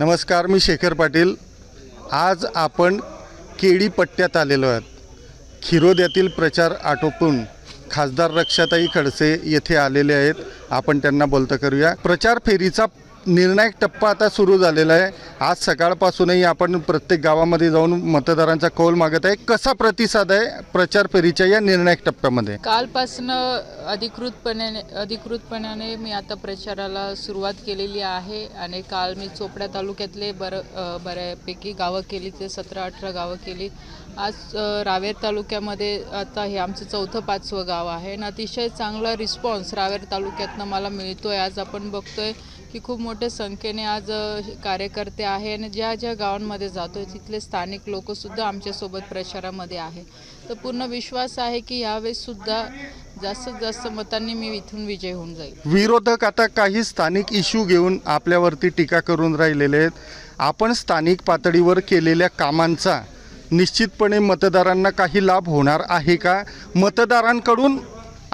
नमस्कार मी शेखर पाटील. आज आपण केळी पट्ट्यात आलेलो आहोत. खिरोद्यातील प्रचार आटोपून खासदार रक्षाताई खडसे येथे आलेले आहेत. आपण त्यांना बोलतं करूया. प्रचार फेरीचा निर्णायक टप्पा आता सुरू झालेला आहे. आज सकाळपासूनही आपण प्रत्येक गावामध्ये जाऊन मतदारांचा कौल मागत आहे. कसा प्रतिसाद आहे प्रचार फेरीच्या या निर्णायक टप्प्यामध्ये? कालपासनं अधिकृतपणे अधिकृतपणाने मी आता प्रचाराला सुरुवात केलेली आहे आणि काल मी चोपड्या तालुक्यातले बरं बऱ्यापैकी गावं केली ते सतरा अठरा गावं केली. आज रावेर तालुक्यामध्ये आता हे आमचं चौथं पाचवं गाव आहे. आणि अतिशय चांगला रिस्पॉन्स रावेर तालुक्यातनं मला मिळतो आहे आज आपण बघतोय की खूप मोठ्या संख्येने आज कार्यकर्ते आहे आणि ज्या ज्या गावांमध्ये जातो तिथले स्थानिक लोकसुद्धा आमच्यासोबत प्रचारामध्ये आहे. तर पूर्ण विश्वास आहे की यावेळेससुद्धा जास्तीत जास्त मतांनी मी इथून विजय होऊन जाईल. विरोधक आता काही स्थानिक इश्यू घेऊन आपल्यावरती टीका करून राहिलेले आहेत. आपण स्थानिक पातळीवर केलेल्या कामांचा निश्चितपणे मतदारांना काही लाभ होणार आहे का? मतदारांकडून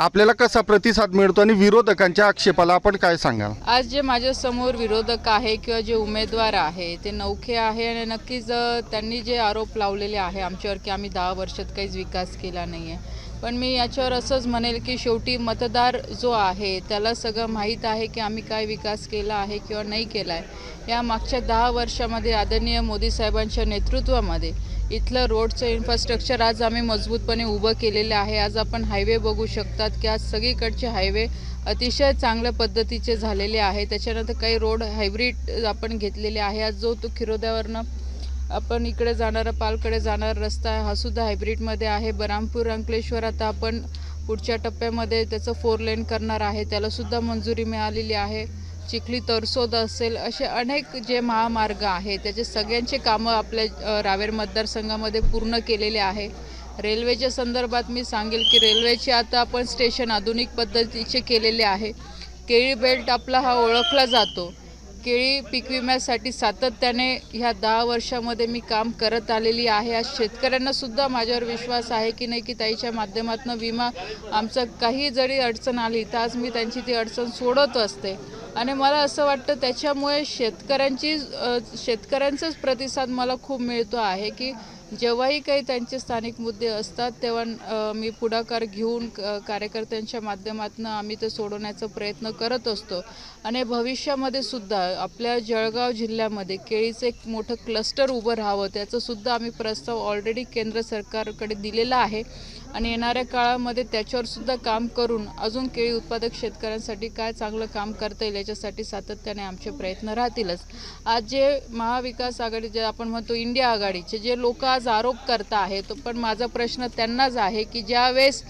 आपल्याला कसा प्रतिसाद मिळतो आणि विरोधकांच्या आक्षेपाला आपण काय सांगाल? आज जे माझ्यासमोर विरोधक आहे किंवा जे उमेदवार आहे ते नौखे आहे आणि नक्कीच त्यांनी जे आरोप लावलेले आहे आमच्यावर की आम्ही दहा वर्षात काहीच विकास केला नाही आहे पण मी याच्यावर असंच म्हणेल की शेवटी मतदार जो आहे त्याला सगळं माहीत आहे की आम्ही काय विकास केला आहे किंवा नाही केला आहे. या मागच्या दहा वर्षामध्ये आदरणीय मोदी साहेबांच्या नेतृत्वामध्ये इथलं रोडचं इन्फ्रास्ट्रक्चर आज आम्ही मजबूतपणे उभं केलेलं आहे. आज आपण हायवे बघू शकतात की आज सगळीकडचे हायवे अतिशय चांगल्या पद्धतीचे झालेले आहे. त्याच्यानंतर काही रोड हायब्रिड आपण घेतलेले आहे. आज जो तो खिरोद्यावरनं आपण इकडे जाणारा पालकडे जाणारा रस्ता आहे हा सुद्धा हायब्रिडमध्ये आहे. बरामपूर अंकलेश्वर आता आपण पुढच्या टप्प्यामध्ये त्याचं फोर लेन करणार आहे. त्यालासुद्धा मंजुरी मिळालेली आहे. चिखली तरसोद असेल असे अनेक जे महामार्ग आहे त्याचे सगळ्यांचे कामं आपल्या रावेर मतदारसंघामध्ये पूर्ण केलेले आहे. रेल्वेच्या संदर्भात मी सांगेल की रेल्वेचे आता आपण स्टेशन आधुनिक पद्धतीचे केलेले आहे. केळी बेल्ट आपला हा ओळखला जातो. केळी पीक विम्यासाठी सातत्याने ह्या दहा वर्षामध्ये मी काम करत आलेली आहे. आज शेतकऱ्यांना सुद्धा माझ्यावर विश्वास आहे की नाही की ताईच्या माध्यमातून विमा आमचं काही जरी अडचण आली तर आज मी त्यांची ती अडचण सोडत असते. आणि मला असं वाटतं त्याच्यामुळे शेतकऱ्यांची शेतकऱ्यांचाच प्रतिसाद मला खूप मिळतो आहे की जेव्हाही काही त्यांचे स्थानिक मुद्दे असतात तेव्हा मी पुढाकार घेऊन क- कार्यकर्त्यांच्या माध्यमातून आम्ही ते सोडवण्याचा प्रयत्न करत असतो. आणि भविष्यामध्ये सुद्धा आपल्या जळगाव जिल्ह्यामध्ये केळीचं एक मोठं क्लस्टर उभं राहावं त्याचंसुद्धा आम्ही प्रस्ताव ऑलरेडी केंद्र सरकारकडे दिलेला आहे. आणि येणाऱ्या काळामध्ये त्याच्यावर सुद्धा काम करून अजून केळी उत्पादक शेतकऱ्यांसाठी काय चांगलं काम करता येईल याच्यासाठी सातत्याने आमचे प्रयत्न राहतीलच. आज जे महाविकास आघाडी जे आपण म्हणतो इंडिया आघाडीचे जे लोक आज आरोप करता आहेत पण माझा प्रश्न त्यांनाच आहे की ज्यावेळेस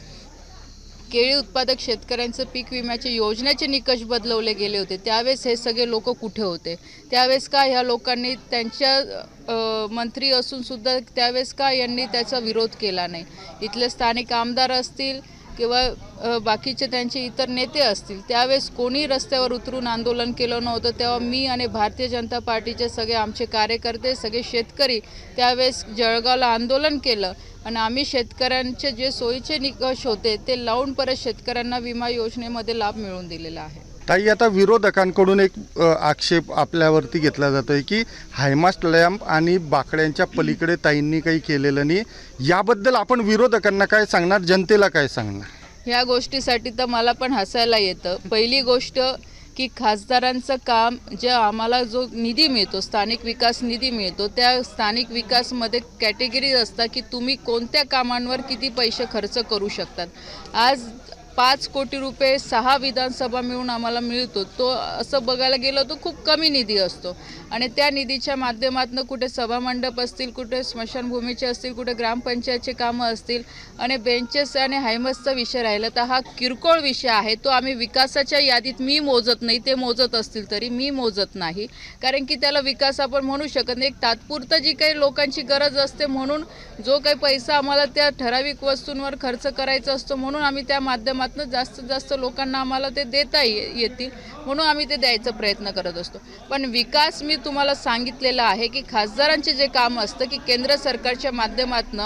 केळी उत्पादक शेतकऱ्यांचं पीक विम्याचे योजनेचे निकष बदलवले गेले होते. त्यावेळेस हे सगळे लोक कुठे होते? त्यावेळेस का ह्या लोकांनी त्यांच्या मंत्री असून सुद्धा त्यावेळेस का यांनी त्याचा विरोध केला नाही? इथले स्थानिक आमदार असतील किंवा बाकीचे त्यांचे इतर नेते असतील त्यावेळेस कोणी रस्त्यावर उतरून आंदोलन केलं नव्हतं? तेव्हा मी आणि भारतीय जनता पार्टीचे सगळे आमचे कार्यकर्ते सगळे शेतकरी त्यावेळेस जळगावला आंदोलन केलं. आणि आम्ही शेतकऱ्यांचे जे सोयीचे निकष होते ते लावून परत शेतकऱ्यांना विमा योजनेमध्ये लाभ मिळवून दिलेला आहे. ताई आता विरोधकांकडून एक आक्षेप आपल्यावरती घेतला जातोय की हायमास्ट लॅम्प आणि बाकड्यांच्या पलीकडे ताईंनी काही केलेलं नाही. याबद्दल आपण विरोधकांना काय सांगणार जनतेला काय सांगणार? ह्या गोष्टीसाठी तर मला पण हसायला येतं. पहिली गोष्ट की खासदारांचं काम जे आम्हाला जो निधी मिळतो स्थानिक विकास निधी मिळतो त्या स्थानिक विकासमध्ये कॅटेगरी असतात की तुम्ही कोणत्या कामांवर किती पैसे खर्च करू शकतात. आज पाच कोटी रुपये सहा विधानसभा मिळून आम्हाला मिळतो. तो असं बघायला गेलं तर खूप कमी निधी असतो. आणि त्या निधीच्या माध्यमातून कुठे सभामंडप असतील कुठे स्मशानभूमीचे असतील कुठे ग्रामपंचायतचे कामं असतील आणि बेंचेस आणि हायमसचा विषय राहिला तर हा किरकोळ विषय आहे. तो आम्ही विकासाच्या यादीत मी मोजत नाही ते मोजत असतील तरी मी मोजत नाही. कारण की त्याला विकास आपण म्हणू शकत नाही. एक तात्पुरतं जी काही लोकांची गरज असते म्हणून जो काही पैसा आम्हाला त्या ठराविक वस्तूंवर खर्च करायचा असतो म्हणून आम्ही त्या माध्यमात माध्यमातून जास्तीत जास्त लोकांना आम्हाला ते देता ये येतील म्हणून आम्ही ते द्यायचा प्रयत्न करत असतो. पण विकास मी तुम्हाला सांगितलेला आहे की खासदारांचे जे काम असतं की केंद्र सरकारच्या माध्यमातून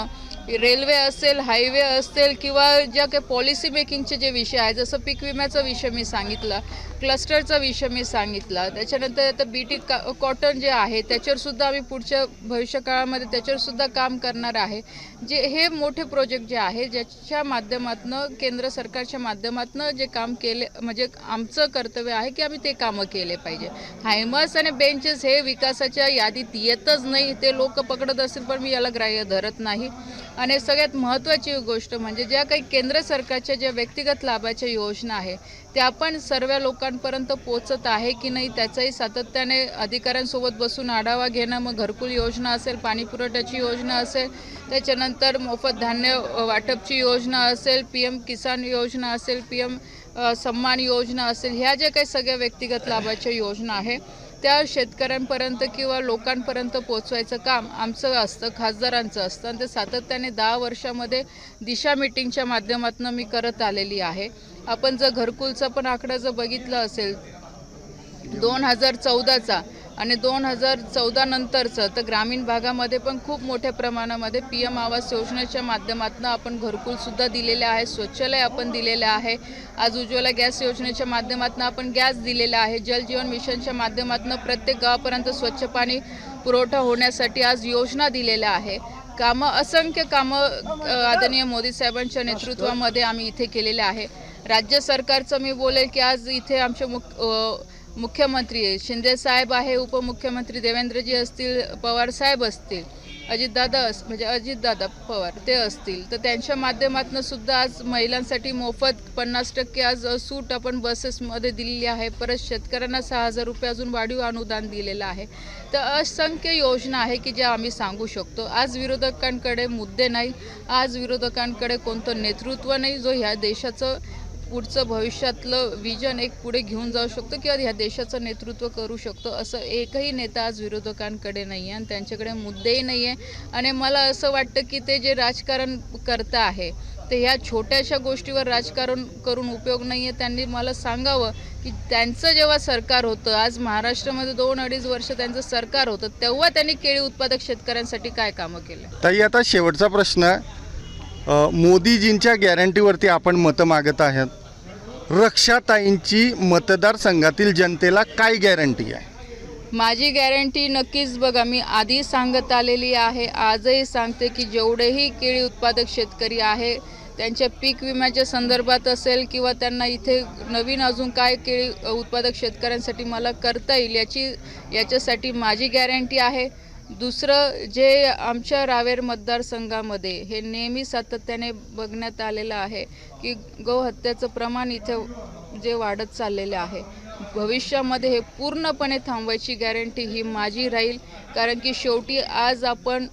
रेल्वे असेल हायवे असेल किंवा ज्या काही पॉलिसी मेकिंगचे जे विषय आहे जसं पीक विम्याचा विषय मी सांगितला क्लस्टरचा विषय मी सांगितला त्याच्यानंतर आता बी टी का कॉटन जे आहे त्याच्यावरसुद्धा आम्ही पुढच्या भविष्यकाळामध्ये त्याच्यावरसुद्धा काम करणार आहे. जे हे मोठे प्रोजेक्ट जे आहे ज्याच्या माध्यमातून केंद्र सरकारच्या माध्यमातून जे काम केले म्हणजे आमचं कर्तव्य आहे की आम्ही ते कामं केले पाहिजे. हायमर्स आणि बेंचेस हे विकासाच्या यादीत येतच नाही ते लोक पकडत असतील पण मी याला ग्राह्य धरत नाही. आणि सगळ्यात महत्त्वाची गोष्ट म्हणजे ज्या काही केंद्र सरकारच्या ज्या व्यक्तिगत लाभाच्या योजना आहे त्या पण सर्व लोकांपर्यंत पोचत आहे की नाही त्याचाही सातत्याने अधिकाऱ्यांसोबत बसून आढावा घेणं मग घरकुल योजना असेल पाणी पुरवठ्याची योजना असेल त्याच्यानंतर मोफत धान्य वाटपची योजना असेल पी एम किसान योजना असेल पी एम सन्मान योजना असेल ह्या ज्या काही सगळ्या व्यक्तिगत लाभाच्या योजना आहे त्या शेतकऱ्यांपर्यंत किंवा लोकांपर्यंत पोचवायचं काम आमचं असतं खासदारांचं असतं. आणि ते सातत्याने दहा वर्षामध्ये दिशा मिटिंगच्या माध्यमातून मी करत आलेली आहे. आपण जर घरकुलचा पण आकडा जर बघितला असेल दोन हजार चौदाचा आणि दोन हजार चौदा नंतरचं तर ग्रामीण भागामध्ये पण खूप मोठ्या प्रमाणामध्ये पी एम आवास योजनेच्या माध्यमातून आपण घरकुलसुद्धा दिलेले आहे स्वच्छालय आपण दिलेलं आहे. आज उज्ज्वला गॅस योजनेच्या माध्यमातून आपण गॅस दिलेला आहे. जल जीवन मिशनच्या माध्यमातून प्रत्येक गावापर्यंत स्वच्छ पाणी पुरवठा होण्यासाठी आज योजना दिलेल्या आहे. कामं असंख्य कामं आदरणीय मोदी साहेबांच्या नेतृत्वामध्ये आम्ही इथे केलेले आहे. राज्य सरकारचं मी बोलेल की आज इथे आमचे मुख मुख्यमंत्री आहे. शिंदे साहेब आहे उपमुख्यमंत्री देवेंद्रजी असतील पवार साहेब असतील अजितदादा अस म्हणजे अजितदादा पवार ते असतील. तर त्यांच्या माध्यमातून सुद्धा आज महिलांसाठी मोफत पन्नास टक्के आज सूट आपण बसेसमध्ये दिलेली आहे. परत शेतकऱ्यांना सहा हजार रुपये अजून वाढीव अनुदान दिलेलं आहे. तर असंख्य योजना आहे की ज्या आम्ही सांगू शकतो. आज विरोधकांकडे मुद्दे नाही. आज विरोधकांकडे कोणतं नेतृत्व नाही जो ह्या देशाचं पुढचं भविष्यातलं विजन एक पुढे घेऊन जाऊ शकतो किंवा ह्या देशाचं नेतृत्व करू शकतो असं एकही नेता आज विरोधकांकडे नाही आहे आणि त्यांच्याकडे मुद्देही नाही आहे आणि मला असं वाटतं की ते जे राजकारण करता आहे ते ह्या छोट्याशा गोष्टीवर राजकारण करून उपयोग नाही आहे त्यांनी मला सांगावं की त्यांचं जेव्हा सरकार होतं आज महाराष्ट्रामध्ये दोन अडीच वर्ष त्यांचं सरकार होतं तेव्हा त्यांनी केळी उत्पादक शेतकऱ्यांसाठी काय कामं केलं? ताई आता शेवटचा प्रश्न मोदीजींच्या गॅरंटीवरती आपण मतं मागत आहात. रक्षाताईंची मतदारसंघातील जनतेला काय गॅरंटी आहे? माझी गॅरंटी नक्कीच बघा मी आधी सांगत आलेली आहे आजही सांगते की जेवढेही केळी उत्पादक शेतकरी आहे त्यांच्या पीक विम्याच्या संदर्भात असेल किंवा त्यांना इथे नवीन अजून काय केळी उत्पादक शेतकऱ्यांसाठी मला करता येईल याची याच्यासाठी माझी गॅरंटी आहे. दुसरं जे आमच्या रावेर मतदारसंघामध्ये हे नेहमी सातत्याने बघण्यात आलेलं आहे की गोहत्याचं प्रमाण इथे जे वाढत चाललेलं आहे. भविष्यामध्ये हे पूर्णपणे थांबवायची गॅरंटी ही माझी राहील. कारण की शेवटी आज आपण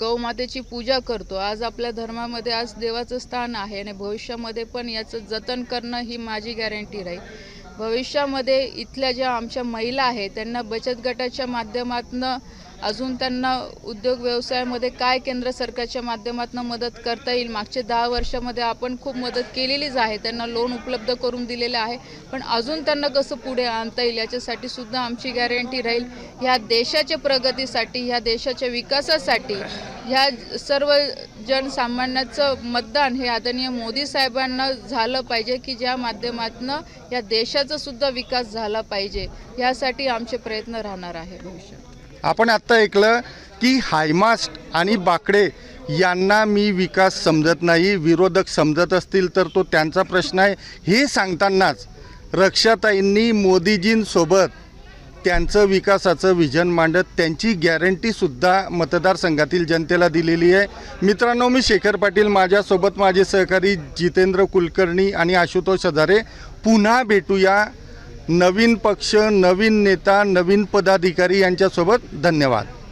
गौमातेची पूजा करतो. आज आपल्या धर्मामध्ये आज देवाचं स्थान आहे आणि भविष्यामध्ये पण याचं जतन करणं ही माझी गॅरंटी राहील. भविष्यामध्ये इथल्या ज्या आमच्या महिला आहेत त्यांना बचत गटाच्या माध्यमातून अजून त्यांना उद्योग व्यवसायामध्ये काय केंद्र सरकारच्या माध्यमातून मदत करता येईल? मागच्या दहा वर्षामध्ये आपण खूप मदत केलेलीच आहे. त्यांना लोन उपलब्ध करून दिलेलं आहे. पण अजून त्यांना कसं पुढे आणता येईल? याच्यासाठी सुद्धा आमची गॅरंटी राहील. ह्या देशाच्या प्रगतीसाठी ह्या देशाच्या विकासासाठी ह्या सर्व जनसामान्याचं मतदान हे आदरणीय मोदी साहेबांना झालं पाहिजे की ज्या माध्यमातून या देशाचा सुद्धा विकास झाला पाहिजे. यासाठी आमचे प्रयत्न राहणार आहे. भविष्यात. आपण आत्ता ऐकलं की हायमास्ट आणि बाकडे यांना मी विकास समजत नाही विरोधक समजत असतील तर तो त्यांचा प्रश्न आहे. हे सांगतानाच रक्षाताईंनी मोदीजींसोबत त्यांचं विकासाचं विजन मांडत त्यांची गॅरंटीसुद्धा मतदारसंघातील जनतेला दिलेली आहे. मित्रांनो मी शेखर पाटील माझ्यासोबत माझे सहकारी जितेंद्र कुलकर्णी आणि आशुतोष हजारे. पुन्हा भेटूया नवीन पक्ष नवीन नेता नवीन पदाधिकारी यांच्यासोबत धन्यवाद.